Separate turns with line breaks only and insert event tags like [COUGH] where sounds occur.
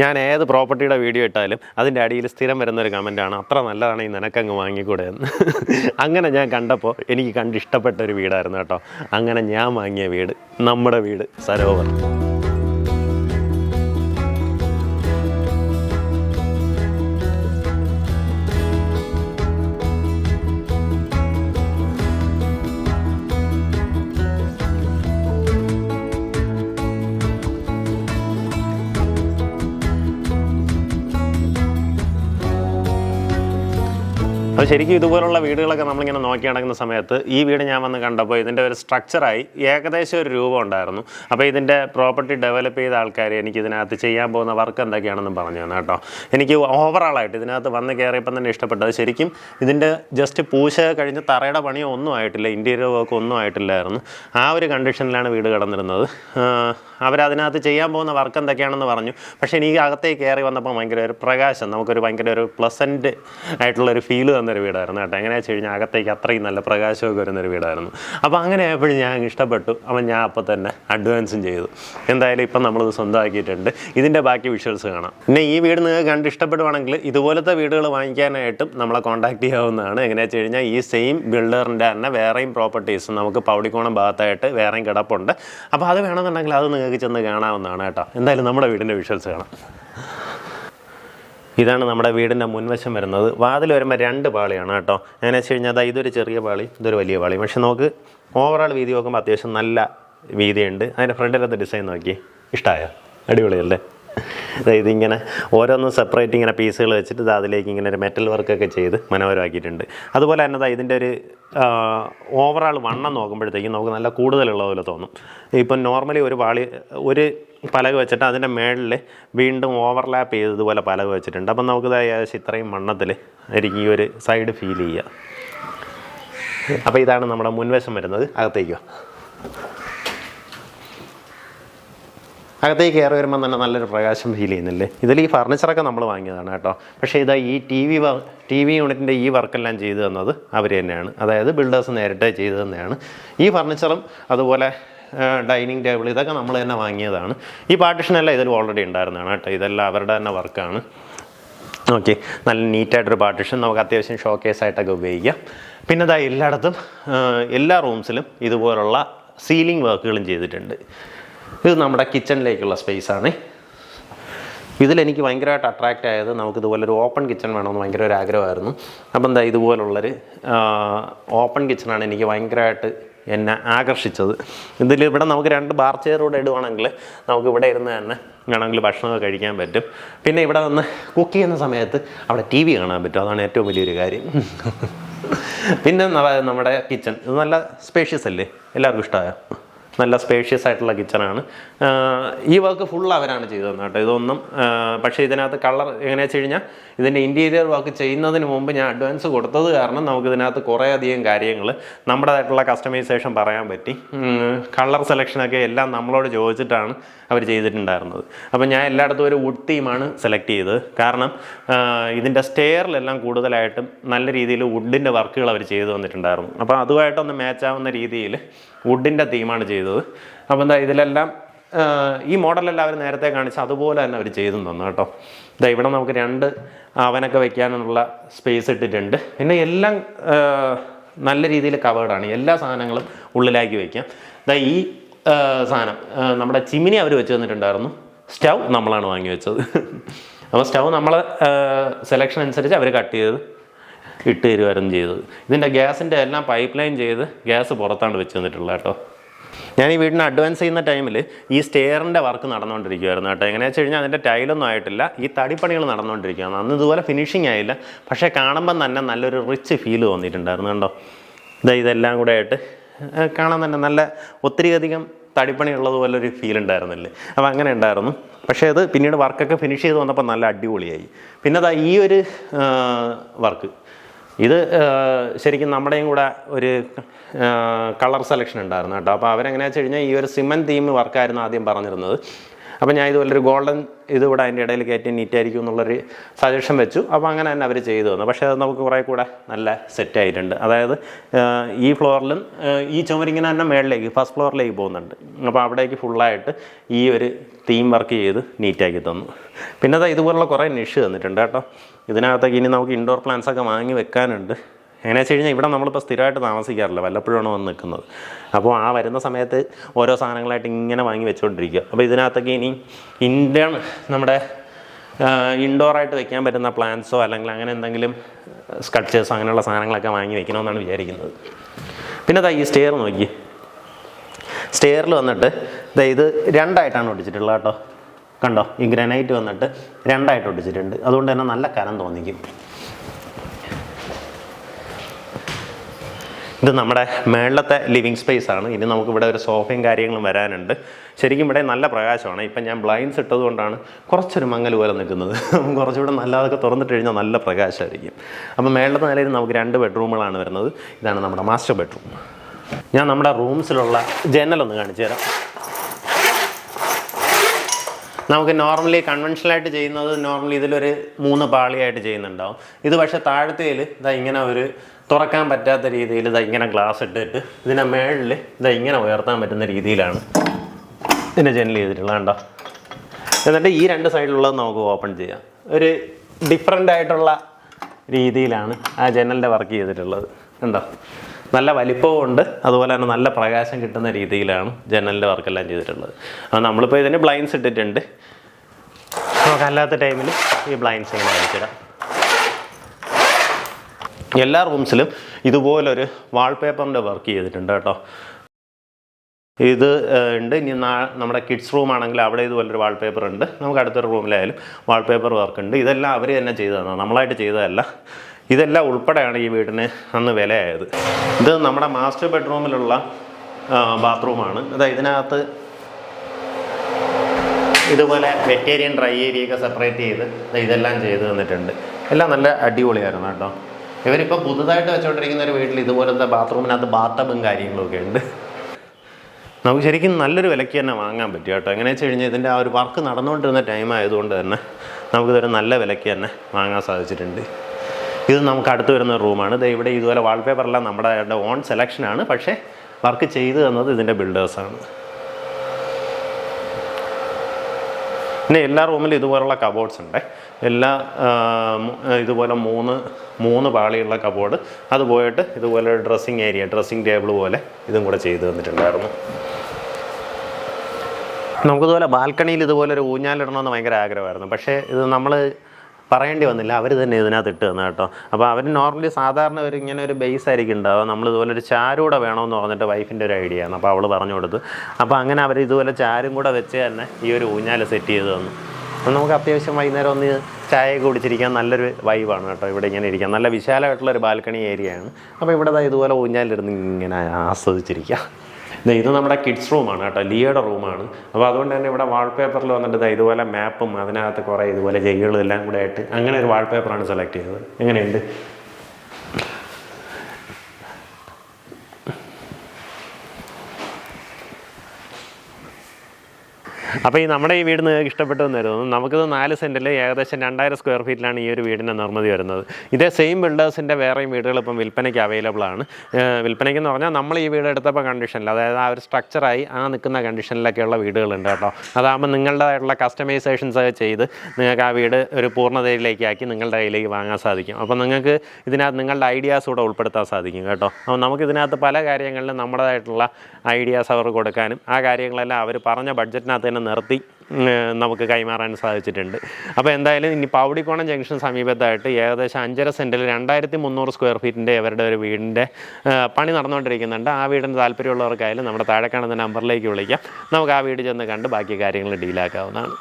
ഞാൻ ഏത് പ്രോപ്പർട്ടിയുടെ വീഡിയോ ഇട്ടാലും അതിന്റെ അടിയിൽ സ്ഥിരം വരുന്ന ഒരു കമന്റാണ് അത്ര നല്ലതാണ് ഈ നിനക്കങ്ങ് വാങ്ങിക്കൂടെ എന്ന്. അങ്ങനെ ഞാൻ കണ്ടപ്പോൾ എനിക്ക് കണ്ട് ഇഷ്ടപ്പെട്ട ഒരു വീടായിരുന്നു കേട്ടോ. അങ്ങനെ ഞാൻ വാങ്ങിയ വീട് നമ്മുടെ വീട് സരോവർ അപ്പോൾ ശരിക്കും ഇതുപോലുള്ള വീടുകളൊക്കെ നമ്മളിങ്ങനെ നോക്കി നടക്കുന്ന സമയത്ത് ഈ വീട് ഞാൻ വന്ന് കണ്ടപ്പോൾ ഇതിന്റെ ഒരു സ്ട്രക്ചറായി ഏകദേശം ഒരു രൂപം ഉണ്ടായിരുന്നു. അപ്പോൾ ഇതിന്റെ പ്രോപ്പർട്ടി ഡെവലപ്പ് ചെയ്ത ആൾക്കാർ എനിക്ക് ഇതിനകത്ത് ചെയ്യാൻ പോകുന്ന വർക്ക് എന്തൊക്കെയാണെന്ന് പറഞ്ഞു തന്നെ കേട്ടോ. എനിക്ക് ഓവറോളായിട്ട് ഇതിനകത്ത് വന്ന് കയറിയപ്പം തന്നെ ഇഷ്ടപ്പെട്ടത് ശരിക്കും ഇതിന്റെ ജസ്റ്റ് പൂശ കഴിഞ്ഞ് തറയുടെ പണിയോ ഒന്നും ആയിട്ടില്ല ഇന്റീരിയർ വർക്ക് ഒന്നും ആയിട്ടില്ലായിരുന്നു. ആ ഒരു കണ്ടീഷനിലാണ് വീട് കിടന്നിരുന്നത്. അവരതിനകത്ത് ചെയ്യാൻ പോകുന്ന വർക്ക് എന്തൊക്കെയാണെന്ന് പറഞ്ഞു. പക്ഷേ എനിക്ക് അകത്തേക്ക് കയറി വന്നപ്പോൾ ഭയങ്കര ഒരു പ്രകാശം നമുക്കൊരു ഭയങ്കര ഒരു പ്ലസന്റ് ആയിട്ടുള്ളൊരു ഫീൽ തന്നൊരു വീടായിരുന്നു കേട്ടോ. എങ്ങനെയാ വെച്ച് കഴിഞ്ഞാൽ അകത്തേക്ക് അത്രയും നല്ല പ്രകാശമൊക്കെ വരുന്നൊരു വീടായിരുന്നു. അപ്പോൾ അങ്ങനെ ആയപ്പോഴും ഞാൻ ഇഷ്ടപ്പെട്ടു. അപ്പം ഞാൻ അപ്പോൾ തന്നെ അഡ്വാൻസും ചെയ്തു. എന്തായാലും ഇപ്പം നമ്മളിത് സ്വന്തമാക്കിയിട്ടുണ്ട്. ഇതിന്റെ ബാക്കി വിഷ്വൽസ് കാണാം. പിന്നെ ഈ വീട് നിങ്ങൾക്ക് കണ്ട് ഇഷ്ടപ്പെടുവാണെങ്കിൽ ഇതുപോലത്തെ വീടുകൾ വാങ്ങിക്കാനായിട്ടും നമ്മളെ കോൺടാക്ട് ചെയ്യാവുന്നതാണ്. എങ്ങനെയാ വെച്ച് കഴിഞ്ഞാൽ ഈ സെയിം ബിൽഡറിന്റെ തന്നെ വേറെയും പ്രോപ്പർട്ടീസ് നമുക്ക് പൗടിക്കോണം ഭാഗത്തായിട്ട് വേറെയും കിടപ്പുണ്ട്. അപ്പോൾ അത് വേണമെന്നുണ്ടെങ്കിൽ അത് നിങ്ങൾക്ക് ചെന്ന് കാണാവുന്നതാണ് കേട്ടോ. എന്തായാലും നമ്മുടെ വീടിന്റെ വിഷ്വൽസ് കാണാം. ഇതാണ് നമ്മുടെ വീടിന്റെ മുൻവശം വരുന്നത്. വാതിൽ വരുമ്പോൾ രണ്ട് പാളിയാണ് കേട്ടോ. എങ്ങനെ വെച്ച് കഴിഞ്ഞാൽ അതാ ഇതൊരു ചെറിയ പാളി ഇതൊരു വലിയ പാളി. പക്ഷെ നമുക്ക് ഓവറോൾ വീതി നോക്കുമ്പോൾ അത്യാവശ്യം നല്ല വീതിയുണ്ട്. അതിന്റെ ഫ്രണ്ടിലത്തെ ഡിസൈൻ നോക്കി. ഇഷ്ടമായോ അടിപൊളിയല്ലേ? ഇതിങ്ങനെ ഓരോന്നും സെപ്പറേറ്റ് ഇങ്ങനെ പീസുകൾ വെച്ചിട്ട് ഇത് അതിലേക്ക് ഇങ്ങനെ ഒരു മെറ്റൽ വർക്കൊക്കെ ചെയ്ത് മനോഹരമാക്കിയിട്ടുണ്ട്. അതുപോലെ തന്നെ ഇതിന്റെ ഒരു ഓവറാൾ വണ്ണം നോക്കുമ്പോഴത്തേക്കും നമുക്ക് നല്ല കൂടുതലുള്ള പോലെ തോന്നും. ഇപ്പം നോർമലി ഒരു വാളി ഒരു പലക വെച്ചിട്ട് അതിന്റെ മേളിൽ വീണ്ടും ഓവർലാപ്പ് ചെയ്ത് ഇതുപോലെ പലക വെച്ചിട്ടുണ്ട്. അപ്പം നമുക്കിത് ഏകദേശം ഇത്രയും വണ്ണത്തിൽ ഇരിക്കും ഈ ഒരു സൈഡ് ഫീൽ ചെയ്യുക അപ്പോൾ ഇതാണ് നമ്മുടെ മുൻവശം വരുന്നത്. അകത്തേക്കോ അകത്തേക്ക് കയറി വരുമ്പോൾ തന്നെ നല്ലൊരു പ്രകാശം ഫീൽ ചെയ്യുന്നില്ലേ? ഇതിൽ ഈ ഫർണിച്ചറൊക്കെ നമ്മൾ വാങ്ങിയതാണ് കേട്ടോ. പക്ഷേ ഇതാ ഈ ടി വി ടി വി യൂണിറ്റിന്റെ ഈ വർക്കെല്ലാം ചെയ്തു തന്നത് അവർ തന്നെയാണ്. അതായത് ബിൽഡേഴ്സ് നേരിട്ട് ചെയ്തു തന്നെയാണ്. ഈ ഫർണിച്ചറും അതുപോലെ ഡൈനിങ് ടേബിൾ ഇതൊക്കെ നമ്മൾ തന്നെ വാങ്ങിയതാണ്. ഈ പാർട്ടിഷനെല്ലാം ഇതിൽ ഓൾറെഡി ഉണ്ടായിരുന്നതാണ് കേട്ടോ. ഇതെല്ലാം അവരുടെ തന്നെ വർക്കാണ് ഓക്കെ നല്ല നീറ്റായിട്ടൊരു പാർട്ടിഷൻ നമുക്ക് അത്യാവശ്യം ഷോക്കേസ് ആയിട്ടൊക്കെ ഉപയോഗിക്കാം. പിന്നെ ഇതാ എല്ലായിടത്തും എല്ലാ റൂംസിലും ഇതുപോലുള്ള സീലിംഗ് വർക്കുകളും ചെയ്തിട്ടുണ്ട്. ഇത് നമ്മുടെ കിച്ചണിലേക്കുള്ള സ്പേസാണ് ഇതിലെനിക്ക് ഭയങ്കരമായിട്ട് അട്രാക്റ്റ് ആയത് നമുക്ക് ഇതുപോലൊരു ഓപ്പൺ കിച്ചൺ വേണമെന്ന് ഭയങ്കര ഒരു ആഗ്രഹമായിരുന്നു. അപ്പം എന്താ ഇതുപോലുള്ളൊരു ഓപ്പൺ കിച്ചണാണ് എനിക്ക് ഭയങ്കരമായിട്ട് എന്നെ ആകർഷിച്ചത്. ഇതിൽ ഇവിടെ നമുക്ക് രണ്ട് ബാർ ചെയർ കൂടെ ഇടുവാണെങ്കിൽ നമുക്ക് ഇവിടെ ഇരുന്ന് തന്നെ വേണമെങ്കിൽ ഭക്ഷണമൊക്കെ കഴിക്കാൻ പറ്റും. പിന്നെ ഇവിടെ വന്ന് കുക്ക് ചെയ്യുന്ന സമയത്ത് അവിടെ ടി വി കാണാൻ പറ്റും. അതാണ് ഏറ്റവും വലിയൊരു കാര്യം. പിന്നെ നമ്മുടെ കിച്ചൺ ഇത് നല്ല സ്പേഷ്യസ് അല്ലേ? എല്ലാവർക്കും ഇഷ്ടമായോ? നല്ല സ്പേഷ്യസ് ആയിട്ടുള്ള കിച്ചണാണ് ഈ വർക്ക് ഫുൾ അവരാണ് ചെയ്തത് കേട്ടോ. ഇതൊന്നും പക്ഷേ ഇതിനകത്ത് കളർ എങ്ങനെയാ വെച്ച് കഴിഞ്ഞാൽ ഇതിന്റെ ഇന്റീരിയർ വർക്ക് ചെയ്യുന്നതിന് മുമ്പ് ഞാൻ അഡ്വാൻസ് കൊടുത്തത് കാരണം നമുക്ക് ഇതിനകത്ത് കുറേ അധികം കാര്യങ്ങൾ നമ്മുടേതായിട്ടുള്ള കസ്റ്റമൈസേഷൻ പറയാൻ പറ്റി. കളർ സെലക്ഷനൊക്കെ എല്ലാം നമ്മളോട് ചോദിച്ചിട്ടാണ് അവർ ചെയ്തിട്ടുണ്ടായിരുന്നത്. അപ്പോൾ ഞാൻ എല്ലായിടത്തും ഒരു വുഡ് തീമാണ് സെലക്ട് ചെയ്തത്. കാരണം ഇതിന്റെ സ്റ്റെയറിലെല്ലാം കൂടുതലായിട്ടും നല്ല രീതിയിൽ വുഡിന്റെ വർക്കുകൾ അവർ ചെയ്തു വന്നിട്ടുണ്ടായിരുന്നു അപ്പോൾ അതുമായിട്ടൊന്ന് മാച്ച് ആവുന്ന രീതിയിൽ വുഡിന്റെ തീമാണ് ചെയ്തത്. അപ്പോൾ എന്താ ഇതിലെല്ലാം ഈ മോഡലെല്ലാം അവർ നേരത്തെ കാണിച്ച് അതുപോലെ തന്നെ അവർ ചെയ്തു തന്നു കേട്ടോ. ഇതാ ഇവിടെ നമുക്ക് രണ്ട് അവനൊക്കെ വെക്കാനുള്ള സ്പേസ് ഇട്ടിട്ടുണ്ട്. പിന്നെ എല്ലാം നല്ല രീതിയിൽ കവേർഡാണ് എല്ലാ സാധനങ്ങളും ഉള്ളിലാക്കി വയ്ക്കാം ഇതാ ഈ സാധനം. നമ്മുടെ ചിമ്മിനി അവർ വെച്ച് തന്നിട്ടുണ്ടായിരുന്നു. സ്റ്റൗ നമ്മളാണ് വാങ്ങി വെച്ചത്. അപ്പോൾ സ്റ്റൗ നമ്മൾ സെലക്ഷൻ അനുസരിച്ച് അവർ കട്ട് ചെയ്ത് ഇട്ട് തരുമായിരുന്നു ചെയ്തത്. ഇതിന്റെ ഗ്യാസിന്റെ എല്ലാം പൈപ്പ് ലൈൻ ചെയ്ത് ഗ്യാസ് പുറത്താണ് വെച്ച് തന്നിട്ടുള്ളത് കേട്ടോ. ഞാൻ ഈ വീടിന് അഡ്വാൻസ് ചെയ്യുന്ന ടൈമിൽ ഈ സ്റ്റെയറിന്റെ വർക്ക് നടന്നുകൊണ്ടിരിക്കുമായിരുന്നു കേട്ടോ. എങ്ങനെയാ വെച്ച് കഴിഞ്ഞാൽ അതിന്റെ ടൈലൊന്നും ആയിട്ടില്ല. ഈ തടിപ്പണികൾ നടന്നുകൊണ്ടിരിക്കുകയാണ് അന്ന് ഇതുപോലെ ഫിനിഷിംഗ് ആയില്ല. പക്ഷേ കാണുമ്പം തന്നെ നല്ലൊരു റിച്ച് ഫീൽ തോന്നിയിട്ടുണ്ടായിരുന്നു കണ്ടോ? ഇതാ ഇതെല്ലാം കൂടെ ആയിട്ട് കാണാൻ തന്നെ നല്ല ഒത്തിരി അധികം തടിപ്പണി ഉള്ളതുപോലെ ഫീൽ ഉണ്ടായിരുന്നില്ലേ? അപ്പോൾ അങ്ങനെ ഉണ്ടായിരുന്നു. പക്ഷേ അത് പിന്നീട് വർക്കൊക്കെ ഫിനിഷ് ചെയ്ത് വന്നപ്പോൾ നല്ല അടിപൊളിയായി. പിന്നെ അതാ ഈ ഒരു വർക്ക് ഇത് ശരിക്കും നമ്മുടെയും കൂടെ ഒരു കളർ സെലക്ഷൻ ഉണ്ടായിരുന്നു കേട്ടോ. അപ്പോൾ അവരെങ്ങനെയാ വെച്ച് കഴിഞ്ഞാൽ ഈ ഒരു സിമൻ തീം വർക്കായിരുന്നു ആദ്യം പറഞ്ഞിരുന്നത്. അപ്പോൾ ഞാൻ ഇതുപോലെ ഒരു ഗോൾഡൻ ഇതിവിടെ അതിന്റെ ഇടയിൽ കയറ്റി നീറ്റായിരിക്കും എന്നുള്ളൊരു സജഷൻ വെച്ചു. അപ്പോൾ അങ്ങനെ തന്നെ അവർ ചെയ്തു തന്നു. പക്ഷേ അത് നമുക്ക് കുറേ കൂടെ നല്ല സെറ്റ് ആയിട്ടുണ്ട്. അതായത് ഈ ഫ്ലോറിലും ഈ ചുമരിങ്ങനെ തന്നെ മേളിലേക്ക് ഫസ്റ്റ് ഫ്ലോറിലേക്ക് പോകുന്നുണ്ട്. അപ്പോൾ അവിടേക്ക് ഫുള്ളായിട്ട് ഈ ഒരു തീം വർക്ക് ചെയ്ത് നീറ്റാക്കി തന്നു. പിന്നെ അതാ ഇതുപോലുള്ള കുറേ നിഷ് തന്നിട്ടുണ്ട് കേട്ടോ. ഇതിനകത്തേക്ക് ഇനി നമുക്ക് ഇൻഡോർ പ്ലാന്റ്സ് ഒക്കെ വാങ്ങി വെക്കാനുണ്ട്. എങ്ങനെയാ വെച്ച് കഴിഞ്ഞാൽ ഇവിടെ നമ്മളിപ്പോൾ സ്ഥിരമായിട്ട് താമസിക്കാറില്ല. വല്ലപ്പോഴാണ് വന്ന് നിൽക്കുന്നത്. അപ്പോൾ ആ വരുന്ന സമയത്ത് ഓരോ സാധനങ്ങളായിട്ട് ഇങ്ങനെ വാങ്ങി വെച്ചുകൊണ്ടിരിക്കുക അപ്പോൾ ഇതിനകത്തൊക്കെ ഇനി ഇൻഡേൺ നമ്മുടെ ഇൻഡോറായിട്ട് വെക്കാൻ പറ്റുന്ന പ്ലാന്റ്സോ അല്ലെങ്കിൽ അങ്ങനെ എന്തെങ്കിലും സ്കൾച്ചേഴ്സോ അങ്ങനെയുള്ള സാധനങ്ങളൊക്കെ വാങ്ങി വെക്കണമെന്നാണ് വിചാരിക്കുന്നത്. പിന്നെ ദാ ഈ സ്റ്റെയർ നോക്കി. സ്റ്റെയറിൽ വന്നിട്ട് ദാ ഇത് രണ്ടായിട്ടാണ് ഒട്ടിച്ചിട്ടുള്ളത് കേട്ടോ. കണ്ടോ? ഈ ഗ്രനൈറ്റ് വന്നിട്ട് രണ്ടായിട്ട് ഒട്ടിച്ചിട്ടുണ്ട്. അതുകൊണ്ട് തന്നെ നല്ല കനം തോന്നിക്കും. ഇത് നമ്മുടെ മേളത്തെ ലിവിങ് സ്പേസ് ആണ്. ഇനി നമുക്കിവിടെ ഒരു സോഫയും കാര്യങ്ങളും വരാനുണ്ട്. ശരിക്കും ഇവിടെ നല്ല പ്രകാശമാണ്. ഇപ്പം ഞാൻ ബ്ലൈൻഡ്സ് ഇട്ടത് കൊണ്ടാണ് കുറച്ചൊരു മങ്ങൽ പോലെ നിൽക്കുന്നത്. [LAUGHS] കുറച്ചുകൂടെ നല്ലതൊക്കെ തുറന്നിട്ട് കഴിഞ്ഞാൽ നല്ല പ്രകാശമായിരിക്കും. അപ്പം മേളത്തെ നിലയിൽ നമുക്ക് രണ്ട് ബെഡ്റൂമുകളാണ് വരുന്നത്. ഇതാണ് നമ്മുടെ മാസ്റ്റർ ബെഡ്റൂം ഞാൻ നമ്മുടെ റൂംസിലുള്ള ജനലൊന്ന് കാണിച്ചു തരാം. നമുക്ക് നോർമലി കൺവെൻഷനായിട്ട് ചെയ്യുന്നത് നോർമലി ഇതിലൊരു മൂന്ന് പാളിയായിട്ട് ചെയ്യുന്നുണ്ടാവും. ഇത് പക്ഷേ താഴത്തേൽ ഇതാ ഇങ്ങനെ ഒരു തുറക്കാൻ പറ്റാത്ത രീതിയിൽ ഇതാ ഇങ്ങനെ ഗ്ലാസ് ഇട്ടിട്ട് ഇതിനെ മേളിൽ ഇതാ ഇങ്ങനെ ഉയർത്താൻ പറ്റുന്ന രീതിയിലാണ് ഇതിനെ ജനൽ ചെയ്തിട്ടുള്ളത് കണ്ടോ? എന്നിട്ട് ഈ രണ്ട് സൈഡിലുള്ളത് നമുക്ക് ഓപ്പൺ ചെയ്യാം. ഒരു ഡിഫറെന്റ് ആയിട്ടുള്ള രീതിയിലാണ് ആ ജനലിന്റെ വർക്ക് ചെയ്തിട്ടുള്ളത്. കണ്ടോ? നല്ല വലിപ്പവും ഉണ്ട്. അതുപോലെ തന്നെ നല്ല പ്രകാശം കിട്ടുന്ന രീതിയിലാണ് ജനലിന്റെ വർക്കെല്ലാം ചെയ്തിട്ടുള്ളത്. അപ്പോൾ നമ്മളിപ്പോൾ ഇതിന് ബ്ലൈൻസ് ഇട്ടിട്ടുണ്ട്. നമുക്ക് അല്ലാത്ത ടൈമിൽ ഈ ബ്ലൈൻസ് ഇങ്ങനെ അടിച്ചിടാം എല്ലാ റൂംസിലും ഇതുപോലൊരു വാൾപേപ്പറിന്റെ വർക്ക് ചെയ്തിട്ടുണ്ട് കേട്ടോ. ഇത് ഉണ്ട്. ഇനി നമ്മുടെ കിഡ്സ് റൂം ആണെങ്കിൽ അവിടെ ഇതുപോലൊരു വാൾപേപ്പർ ഉണ്ട്. നമുക്ക് അടുത്തൊരു റൂമിലായാലും വാൾപേപ്പർ വർക്ക് ഉണ്ട്. ഇതെല്ലാം അവർ തന്നെ ചെയ്തതാണ്. നമ്മളായിട്ട് ചെയ്തതല്ല. ഇതെല്ലാം ഉൾപ്പെടെയാണ് ഈ വീടിന് അന്ന് വിലയായത്. ഇത് നമ്മുടെ മാസ്റ്റർ ബെഡ്റൂമിലുള്ള ബാത്റൂമാണ് അതായത് ഇതിനകത്ത് ഇതുപോലെ വെറ്റേരിയൻ ഡ്രൈ ഏരിയ ഒക്കെ സെപ്പറേറ്റ് ചെയ്ത് ഇതെല്ലാം ചെയ്തു തന്നിട്ടുണ്ട്. എല്ലാം നല്ല അടിപൊളിയായിരുന്നു കേട്ടോ. ഇവരിപ്പോൾ പുതുതായിട്ട് വെച്ചുകൊണ്ടിരിക്കുന്ന ഒരു വീട്ടിൽ ഇതുപോലത്തെ ബാത്റൂമിനകത്ത് ബാത്തബും കാര്യങ്ങളൊക്കെ ഉണ്ട്. നമുക്ക് ശരിക്കും നല്ലൊരു വിലയ്ക്ക് തന്നെ വാങ്ങാൻ പറ്റും കേട്ടോ. എങ്ങനെയാ വെച്ച് കഴിഞ്ഞാൽ ഇതിന്റെ ആ ഒരു വർക്ക് നടന്നുകൊണ്ടിരുന്ന ടൈം ആയതുകൊണ്ട് തന്നെ നമുക്കിതൊരു നല്ല വിലയ്ക്ക് തന്നെ വാങ്ങാൻ സാധിച്ചിട്ടുണ്ട്. ഇത് നമുക്ക് അടുത്ത് വരുന്ന റൂമാണ് ഇത് ഇവിടെ ഇതുപോലെ വാൾപേപ്പറെല്ലാം നമ്മുടെ ഓൺ സെലക്ഷനാണ് പക്ഷേ വർക്ക് ചെയ്തു തന്നത് ഇതിന്റെ ബിൽഡേഴ്സാണ് പിന്നെ എല്ലാ റൂമിലും ഇതുപോലുള്ള കബോർഡ്സ് ഉണ്ട്. എല്ലാ ഇതുപോലെ മൂന്ന് മൂന്ന് പാളിയുള്ള കബോർഡ് അത് പോയിട്ട് ഇതുപോലെ ഡ്രസ്സിങ് ഏരിയ ഡ്രസ്സിങ് ടേബിൾ പോലെ ഇതും കൂടെ ചെയ്തു തന്നിട്ടുണ്ടായിരുന്നു. നമുക്കിതുപോലെ ബാൽക്കണിയിൽ ഇതുപോലെ ഒരു ഊഞ്ഞാലിടണമെന്ന് ഭയങ്കര ആഗ്രഹമായിരുന്നു. പക്ഷേ ഇത് നമ്മൾ പറയേണ്ടി വന്നില്ല. അവർ തന്നെ ഇതിനകത്ത് ഇട്ട് തന്നെ കേട്ടോ. അപ്പോൾ അവർ നോർമലി സാധാരണ ഒരു ഇങ്ങനെ ഒരു ബേസ് ആയിരിക്കും ഉണ്ടാവുക. നമ്മൾ ഇതുപോലെ ഒരു ചാരൂടെ വേണമെന്ന് പറഞ്ഞിട്ട് വൈഫിന്റെ ഒരു ഐഡിയ ആണ്. അപ്പോൾ അവൾ പറഞ്ഞു കൊടുത്തു. അപ്പോൾ അങ്ങനെ അവർ ഇതുപോലെ ചാരും കൂടെ വെച്ച് തന്നെ ഈ ഒരു ഊഞ്ഞാൽ സെറ്റ് ചെയ്ത് തന്നു. അപ്പം നമുക്ക് അത്യാവശ്യം വൈകുന്നേരം ഒന്ന് ചായ കുടിച്ചിരിക്കാൻ നല്ലൊരു വൈബാണ് കേട്ടോ ഇവിടെ ഇങ്ങനെ ഇരിക്കാം നല്ല വിശാലമായിട്ടുള്ള ഒരു ബാൽക്കണി ഏരിയയാണ് അപ്പോൾ ഇവിടെ ഇതുപോലെ ഊഞ്ഞാലിരുന്ന് ഇങ്ങനെ ആസ്വദിച്ചിരിക്കുക. ദേ ഇത് നമ്മുടെ കിഡ്സ് റൂമാണ് കേട്ടോ ലിയയുടെ റൂമാണ് അപ്പോൾ അതുകൊണ്ട് തന്നെ ഇവിടെ വാൾപേപ്പറിൽ വന്നിട്ട് ഇതുപോലെ മാപ്പും അതിനകത്ത് കുറേ ഇതുപോലെ ജൈകളും എല്ലാം കൂടെ ആയിട്ട് അങ്ങനെ ഒരു വാൾപേപ്പറാണ് സെലക്ട് ചെയ്തത്. എങ്ങനെയുണ്ട്? അപ്പോൾ ഈ നമ്മുടെ ഈ വീട് നിങ്ങൾക്ക് ഇഷ്ടപ്പെട്ടു എന്ന് നമുക്കിത് നാല് സെന്റിൽ ഏകദേശം രണ്ടായിരം സ്ക്വയർ ഫീറ്റിലാണ് ഈ ഒരു വീടിന്റെ നിർമ്മിതി വരുന്നത്. ഇതേ സെയിം ബിൽഡേഴ്സിന്റെ വേറെയും വീടുകൾ ഇപ്പം വിൽപ്പനയ്ക്ക് അവൈലബിൾ ആണ്. വിൽപ്പനയ്ക്ക് എന്ന് പറഞ്ഞാൽ നമ്മൾ ഈ വീട് എടുത്തപ്പോൾ കണ്ടീഷനിൽ അതായത് ആ ഒരു സ്ട്രക്ചറായി ആ നിൽക്കുന്ന കണ്ടീഷനിലൊക്കെയുള്ള വീടുകളുണ്ട് കേട്ടോ. അതാകുമ്പോൾ നിങ്ങളുടേതായിട്ടുള്ള കസ്റ്റമൈസേഷൻസ് ഒക്കെ ചെയ്ത് നിങ്ങൾക്ക് ആ വീട് ഒരു പൂർണതയിലേക്ക് ആക്കി നിങ്ങളുടെ കയ്യിലേക്ക് വാങ്ങാൻ സാധിക്കും. അപ്പോൾ നിങ്ങൾക്ക് ഇതിനകത്ത് നിങ്ങളുടെ ഐഡിയാസ് കൂടെ ഉൾപ്പെടുത്താൻ സാധിക്കും കേട്ടോ. അപ്പോൾ നമുക്ക് ഇതിനകത്ത് പല കാര്യങ്ങളിലും നമ്മുടേതായിട്ടുള്ള ഐഡിയാസ് അവർ കൊടുക്കാനും ആ കാര്യങ്ങളെല്ലാം അവർ പറഞ്ഞ ബഡ്ജറ്റിനകത്ത് തന്നെ നിർത്തി നമുക്ക് കൈമാറാൻ സാധിച്ചിട്ടുണ്ട്. അപ്പോൾ എന്തായാലും ഇനി പൗടിക്കോണം ജംഗ്ഷൻ സമീപത്തായിട്ട് ഏകദേശം അഞ്ചര സെന്റിൽ രണ്ടായിരത്തി മുന്നൂറ് സ്ക്വയർ ഫീറ്റിന്റെ അവരുടെ ഒരു വീടിന്റെ പണി നടന്നുകൊണ്ടിരിക്കുന്നുണ്ട്. ആ വീടിന് താല്പര്യമുള്ളവർക്കായാലും നമ്മുടെ താഴെ കാണുന്ന നമ്പറിലേക്ക് വിളിക്കാം. നമുക്ക് ആ വീട് ചെന്ന് കണ്ട് ബാക്കി കാര്യങ്ങൾ ഡീലാക്കാവുന്നതാണ്.